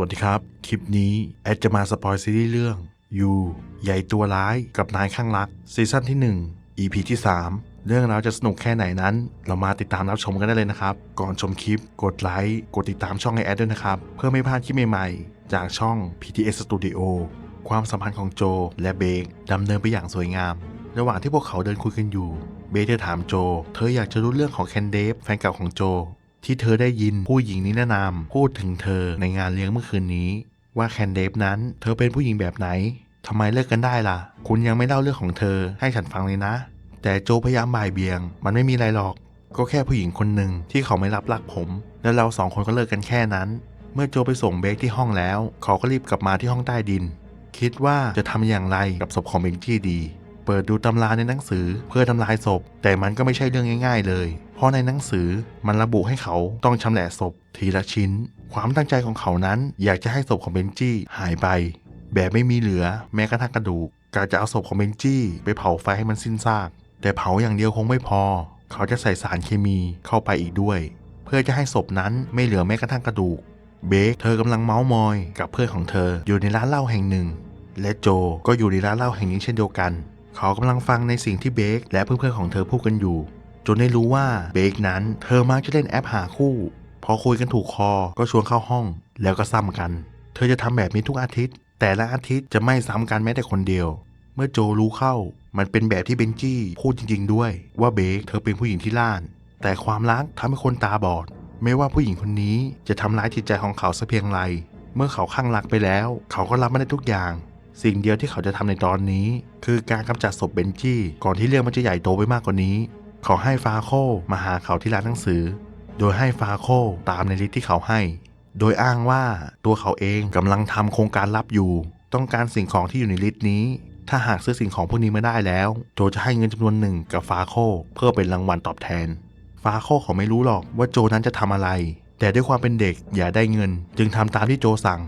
วัสดีครับ คลิปนี้แอดจะมาสปอยซีรีส์เรื่องยูใหญ่ตัวร้ายกับนายข้างรัก ซีซั่นที่ 1 EP ที่ 3 เรื่องราวจะสนุกแค่ไหนนั้น เรามาติดตามรับชมกันได้เลยนะครับ ก่อนชมคลิป กดไลค์ กดติดตามช่องไอแอดด้วยนะครับ เพื่อไม่พลาดคลิปใหม่ๆ จากช่อง PTS Studio ความสัมพันธ์ของโจและเบคดำเนินไปอย่างสวยงาม ระหว่างที่พวกเขาเดินคุยกันอยู่ เบคเธอถามโจ เธออยากจะรู้เรื่องของแคนเดฟแฟนเก่าของโจ ที่เธอได้ยินผู้หญิงนิรนามพูดถึงเธอในงานเลี้ยงเมื่อคืนนี้ ว่าแคนเดฟนั้น เธอเป็นผู้หญิงแบบไหนทำไมเลิกกันได้ล่ะ คุณยังไม่เล่าเรื่องของเธอให้ฉันฟังเลยนะ แต่โจพยายามบ่ายเบียง มันไม่มีอะไรหรอก ก็แค่ผู้หญิงคนหนึ่งที่เขาไม่รับรักผม แล้วเราสองคนก็เลิกกันแค่นั้น เมื่อโจไปส่งเบคที่ห้องแล้ว เขาก็รีบกลับมาที่ห้องใต้ดิน คิดว่าจะทำอย่างไรกับศพของเบนจี้ดี เปิดดูตำราในหนังสือเพื่อทำลายศพ แต่มันก็ไม่ใช่เรื่องง่าย ๆ เลย เพราะในหนังสือมันระบุให้เขาต้องชำแหละศพ ทีละชิ้น ความตั้งใจของเขานั้น อยากจะให้ศพของเบนจี้หายไป แบบไม่มีเหลือแม้กระทั่งกระดูกกาจะเอาศพของเบนจี้ไปเผาไฟให้มันสิ้นซาก แต่เผาอย่างเดียวคงไม่พอ เขาจะใส่สารเคมีเข้าไปอีกด้วย เพื่อจะให้ศพนั้นไม่เหลือแม้กระทั่งกระดูก เบคเธอกำลังเมาส์มอยกับเพื่อนของเธออยู่ในร้านเหล้าแห่งหนึ่ง และโจก็อยู่ในร้านเหล้าแห่งนี้เช่นเดียวกัน เขากำลังฟังในสิ่งที่เบคและเพื่อนๆของเธอพูดกันอยู่ จนได้รู้ว่าเบคนั้นเธอมักจะเล่นแอปหาคู่ พอคุยกันถูกคอก็ชวนเข้าห้อง แล้วก็ซ้ำกัน เธอจะทำแบบนี้ทุกอาทิตย์ แต่ละอาทิตย์จะไม่ซ้ำกันแม้แต่คนเดียว เมื่อโจรู้เข้า มันเป็นแบบที่เบนจี้พูดจริง ๆ ด้วย ว่าเบคเธอเป็นผู้หญิงที่ล่าน แต่ความรักทำให้คนตาบอด ไม่ว่าผู้หญิงคนนี้จะทำร้ายจิตใจของเขาสักเพียงไรเมื่อเขาข้างรักไปแล้ว เขาก็รับไม่ได้ทุกอย่าง สิ่งเดียวที่เขาจะทำในตอนนี้ คือการกำจัดศพเบนจี้ก่อนที่เรื่องมันจะใหญ่โตไปมากกว่านี้ เขาให้ฟาโคมาหาเขาที่ร้านหนังสือ โดยให้ฟาโคตามในลิสต์ที่เขาให้ โดยอ้างว่าตัวเขาเองกำลังทำโครงการลับอยู่ ต้องการสิ่งของที่อยู่ในลิสต์นี้ ถ้าหากซื้อสิ่งของพวกนี้ไมาได้แล้ว โจจะให้เงินจำนวนหนึ่งกับฟาโคเพื่อเป็นรางวัลตอบแทน ฟาโคเขาไม่รู้หรอกว่าโจนั้นจะทำอะไร แต่ด้วยความเป็นเด็กอย่าได้เงิน จึงทำตามที่โจสั่ง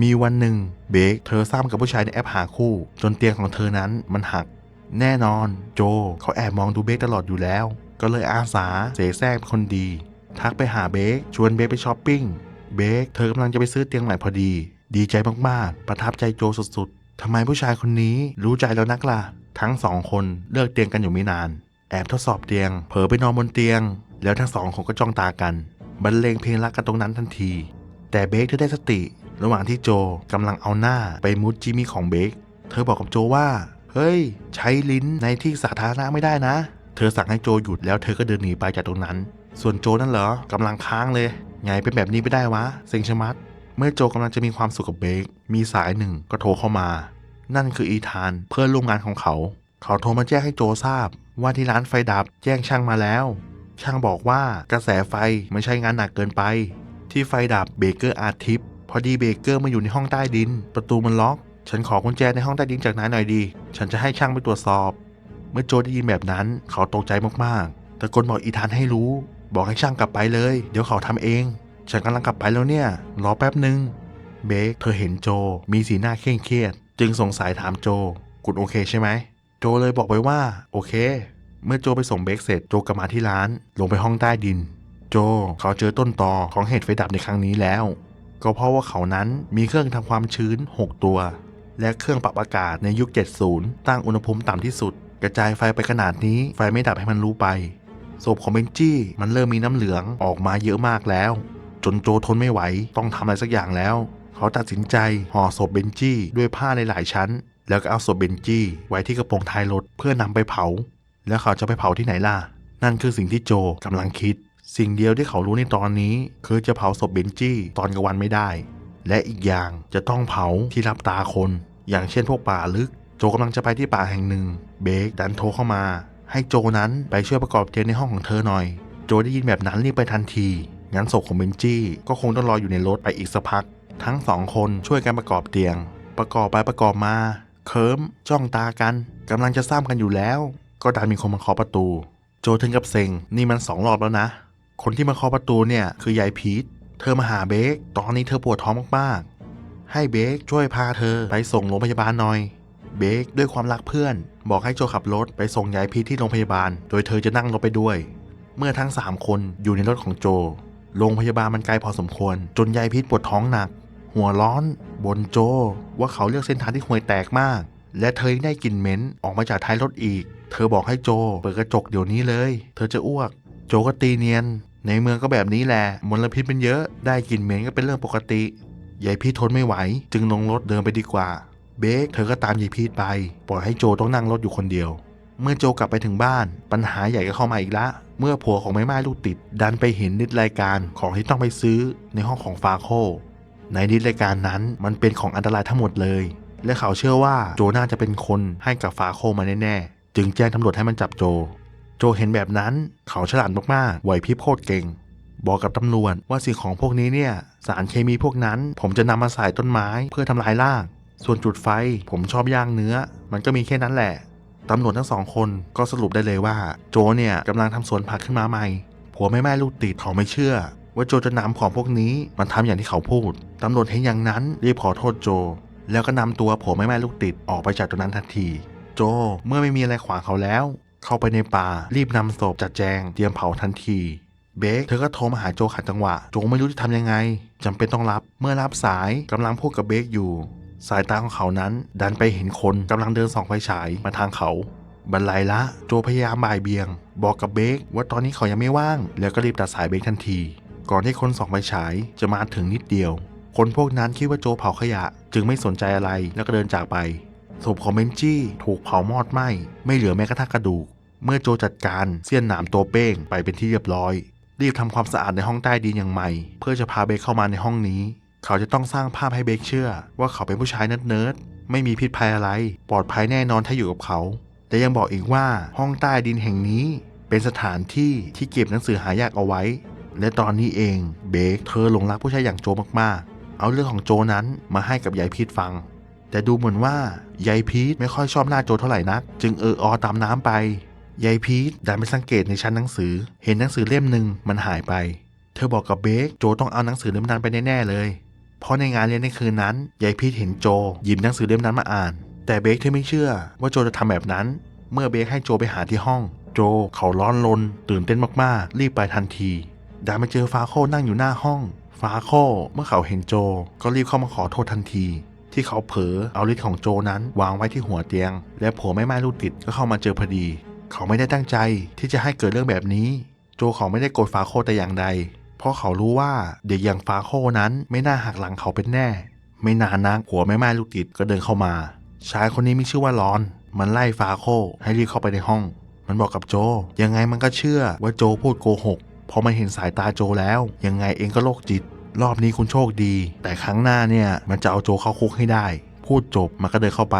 มีวันหนึ่งเบคเธอซ้ำกับผู้ชายในแอปหาคู่ จนเตียงของเธอนั้นมันหัก แน่นอนโจเขาแอบมองดูเบคตลอดอยู่แล้ว ก็เลยอาสาเสแสร้งเป็นคนดี ทักไปหาเบคชวนเบคไปช้อปปิ้งเบคเธอกำลังจะไปซื้อเตียงใหม่พอดี ดีใจมากๆ ประทับใจโจสุดๆทำไมผู้ชายคนนี้รู้ใจแล้วนักล่ะทั้งสองคนเลือกเตียงกันอยู่ไม่นาน แอบทดสอบเตียง เผลอไปนอนบนเตียง แล้วทั้งสองคนก็จ้องตากันบรรเลงเพลงรักกันตรงนั้นทันที แต่เบคเธอได้สติ ระหว่างที่โจกำลังเอาหน้าไปมุดจิมมี่ของเบค เธอบอกกับโจว่า เฮ้ย ใช้ลิ้นในที่สาธารณะไม่ได้นะ เธอสั่งให้โจหยุดแล้วเธอก็เดินหนีไปจากตรงนั้น ส่วนโจนั่นเหรอกำลังค้างเลยไงเป็นแบบนี้ไม่ได้วะเซ็งชะมัด เมื่อโจกำลังจะมีความสุขกับเบค มีสายหนึ่งก็โทรเข้ามา นั่นคืออีธานเพื่อนร่วมงานของเขา เขาโทรมาแจ้งให้โจทราบ ว่าที่ร้านไฟดับแจ้งช่างมาแล้ว ช่างบอกว่ากระแสไฟไม่ใช่งานหนักเกินไป ที่ไฟดับเบเกอร์อาร์ทิป พอดีเบเกอร์มาอยู่ในห้องใต้ดิน ประตูมันล็อก ฉันขอกุญแจในห้องใต้ดินจากนายหน่อยดี ฉันจะให้ช่างไปตรวจสอบ เมื่อโจได้ยินแบบนั้นเขาตกใจมากๆตะโกนบอกอีธานให้รู้ บอกให้ช่างกลับไปเลย เดี๋ยวเขาทำเอง ฉันกำลังกลับไปแล้วเนี่ย รอแป๊บหนึ่งเบคเธอเห็นโจมีสีหน้าเคร่งเครียด จึงสงสัยถามโจ คุณโอเคใช่ไหม โจเลยบอกไปว่าโอเค เมื่อโจไปส่งเบคเสร็จโจกลับมาที่ร้าน ลงไปห้องใต้ดิน โจเขาเจอต้นตอของเหตุไฟดับในครั้งนี้แล้ว ก็เพราะว่าเขานั้นมีเครื่องทำความชื้น 6 ตัว และเครื่องปรับอากาศในยุค 70 ตั้งอุณหภูมิต่ำที่สุด กระจายไฟไปขนาดนี้ไฟไม่ดับให้มันรู้ไปศพของเบนจี้มันเริ่มมีน้ำเหลืองออกมาเยอะมากแล้ว จนโจทนไม่ไหวต้องทำอะไรสักอย่างแล้ว เขาตัดสินใจห่อศพเบนจี้ด้วยผ้าในหลายชั้น แล้วก็เอาศพเบนจี้ไว้ที่กระโปรงท้ายรถเพื่อนำไปเผา แล้วเขาจะไปเผาที่ไหนล่ะ นั่นคือสิ่งที่โจกำลังคิด สิ่งเดียวที่เขารู้ในตอนนี้ คือจะเผาศพเบนจี้ตอนกลางวันไม่ได้ และอีกอย่างจะต้องเผาที่รับตาคน อย่างเช่นพวกป่าลึก โจกำลังจะไปที่ป่าแห่งหนึ่ง เบคดันโทรเข้ามา ให้โจนั้นไปช่วยประกอบเตียงในห้องของเธอหน่อย โจได้ยินแบบนั้นรีบไปทันทีงั้นศพของเบนจี้ก็คงต้องรออยู่ในรถไปอีกสักพัก ทั้งสองคนช่วยกันประกอบเตียง ประกอบไปประกอบมาเคิมจ้องตากันกำลังจะซ้ำกันอยู่แล้ว ก็ดันมีคนมาเคาะประตู โจถึงกับเซ็งนี่มันสองรอบแล้วนะ คนที่มาเคาะประตูเนี่ยคือยายพีทเธอมาหาเบคตอนนี้เธอปวดท้องมากๆ ให้เบคช่วยพาเธอไปส่งโรงพยาบาลหน่อย เบคด้วยความรักเพื่อน บอกให้โจขับรถไปส่งยายพีทที่โรงพยาบาล โดยเธอจะนั่งรถไปด้วย เมื่อทั้ง 3 คนอยู่ในรถของโจ โรงพยาบาลมันไกลพอสมควร จนยายพีทปวดท้องหนัก หัวร้อนบนโจ ว่าเขาเลือกเส้นทางที่ห่วยแตกมาก และเธอยังได้กลิ่นเหม็นออกมาจากท้ายรถอีก เธอบอกให้โจเปิดกระจกเดี๋ยวนี้เลย เธอจะอ้วก โจก็ตีเนียน ในเมืองก็แบบนี้แหละมลพิษมันเยอะได้กลิ่นเหม็นก็เป็นเรื่องปกติยายพีททนไม่ไหว จึงลงรถเดินไปดีกว่า เบคเธอก็ตามยายพีทไป ปล่อยให้โจต้องนั่งรถอยู่คนเดียว เมื่อโจกลับไปถึงบ้าน ปัญหาใหญ่ก็เข้ามาอีกละ เมื่อผัวของแม่ไม้ลูกติด ดันไปเห็นนิดรายการของที่ต้องไปซื้อในห้องของฟาโค ในนิดรายการนั้นมันเป็นของอันตรายทั้งหมดเลย และเขาเชื่อว่าโจน่าจะเป็นคนให้กับฟาโคมาแน่ๆจึงแจ้งตำรวจให้มันจับโจ โจเห็นแบบนั้นเขาฉลาดมากๆไหวพริบโคตรเก่ง บอกกับตำรวจว่าสิ่งของพวกนี้เนี่ย สารเคมีพวกนั้น ผมจะนำมาใส่ต้นไม้เพื่อทำลายราก ส่วนจุดไฟผมชอบย่างเนื้อ มันก็มีแค่นั้นแหละ ตำรวจทั้งสองคนก็สรุปได้เลยว่า โจเนี่ยกำลังทำสวนผักขึ้นมาใหม่ ผัวแม่แม่ลูกติดเขาไม่เชื่อ ว่าโจจะนำของพวกนี้มันทำอย่างที่เขาพูด ตำรวจเห็นอย่างนั้นรีบขอโทษโจ แล้วก็นำตัวผัวแม่แม่ลูกติดออกไปจากตรงนั้นทันที โจเมื่อไม่มีอะไรขวางเขาแล้ว เข้าไปในป่า รีบนำศพจัดแจง เตรียมเผาทันทีเบคเธอก็โทรมาหาโจขัดจังหวะ โจไม่รู้จะทำยังไงจำเป็นต้องรับ เมื่อรับสายกำลังพูดกับเบคอยู่ สายตาของเขานั้น ดันไปเห็นคนกำลังเดินส่องไฟฉายมาทางเขา บรรลัยละ โจพยายามบ่ายเบียง บอกกับเบคว่าตอนนี้เขายังไม่ว่าง แล้วก็รีบตัดสายเบคทันที ก่อนที่คนส่องไฟฉายจะมาถึงนิดเดียว คนพวกนั้นคิดว่าโจเผาขยะ จึงไม่สนใจอะไรแล้วก็เดินจากไป ศพของเบนจี้ถูกเผามอดไหม้ไม่เหลือแม้กระทั่งกระดูก เมื่อโจจัดการเสี้ยนหนามตัวเป้งไปเป็นที่เรียบร้อย รีบทำความสะอาดในห้องใต้ดินอย่างใหม่ เพื่อจะพาเบคเข้ามาในห้องนี้ เขาจะต้องสร้างภาพให้เบคเชื่อ ว่าเขาเป็นผู้ชายเนิร์ดๆไม่มีพิษภัยอะไร ปลอดภัยแน่นอนถ้าอยู่กับเขาและยังบอกอีกว่าห้องใต้ดินแห่งนี้ เป็นสถานที่ที่เก็บหนังสือหายากเอาไว้ และตอนนี้เองเบคเธอหลงรักผู้ชายอย่างโจมากๆ เอาเรื่องของโจนั้นมาให้กับยายพีทฟัง แต่ดูเหมือนว่ายายพีทไม่ค่อยชอบหน้าโจเท่าไหร่นัก จึงเอออตามน้ำไปยายพีทดันไปสังเกตในชั้นหนังสือ เห็นหนังสือเล่มหนึ่งมันหายไป เธอบอกกับเบคโจต้องเอาหนังสือเล่มนั้นไปแน่ๆเลย เพราะในงานเรียนในคืนนั้นยายพีทเห็นโจหยิบหนังสือเล่มนั้นมาอ่าน แต่เบคเธอไม่เชื่อว่าโจจะทำแบบนั้น เมื่อเบคให้โจไปหาที่ห้อง โจเขาร้อนรนตื่นเต้นมากๆ รีบไปทันทีดันไปเจอฟาโคนั่งอยู่หน้าห้อง ฟาโคเมื่อเขาเห็นโจ ก็รีบเข้ามาขอโทษทันที ที่เขาเผลอเอาลิ้นของโจนั้นวางไว้ที่หัวเตียง และผัวแม่ไม้ลูกติดก็เข้ามาเจอพอดี เขาไม่ได้ตั้งใจที่จะให้เกิดเรื่องแบบนี้ โจเขาไม่ได้โกรธฟาโคแต่อย่างใด เพราะเขารู้ว่าเด็กอย่างฟาโคนั้นไม่น่าหักหลังเขาเป็นแน่ ไม่นานนักผัวแม่ไม้ลูกติดก็เดินเข้ามา ชายคนนี้มีชื่อว่าลอน มันไล่ฟาโคให้รีบเข้าไปในห้อง มันบอกกับโจ ยังไงมันก็เชื่อว่าโจพูดโกหกพอมันเห็นสายตาโจแล้ว ยังไงเองก็โรคจิต รอบนี้คุณโชคดี แต่ครั้งหน้าเนี่ยมันจะเอาโจเข้าคุกให้ได้ พูดจบมันก็เดินเข้าไป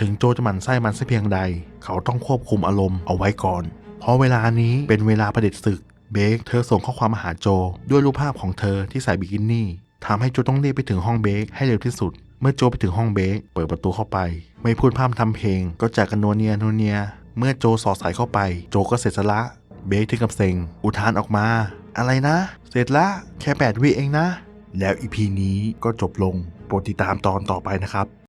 ถึงโจจะหมันไส้มันสักเพียงใด เขาต้องควบคุมอารมณ์เอาไว้ก่อน เพราะเวลานี้เป็นเวลาประเด็จศึก เบคเธอส่งข้อความมาหาโจ ด้วยรูปภาพของเธอที่ใส่บิกินี่ทำให้โจต้องรีบไปถึงห้องเบคให้เร็วที่สุด เมื่อโจไปถึงห้องเบคเปิดประตูเข้าไป ไม่พูดพร่ำทำเพลง ก็จากกันนัวเนียนัวเนีย เมื่อโจสอดสายเข้าไป โจก็เสร็จละเบคถึงกับเซ็งอุทานออกมา อะไรนะ เสร็จละแค่8วิเองนะ แล้วอีพีนี้ก็จบลงโปรดติดตามตอนต่อไปนะครับ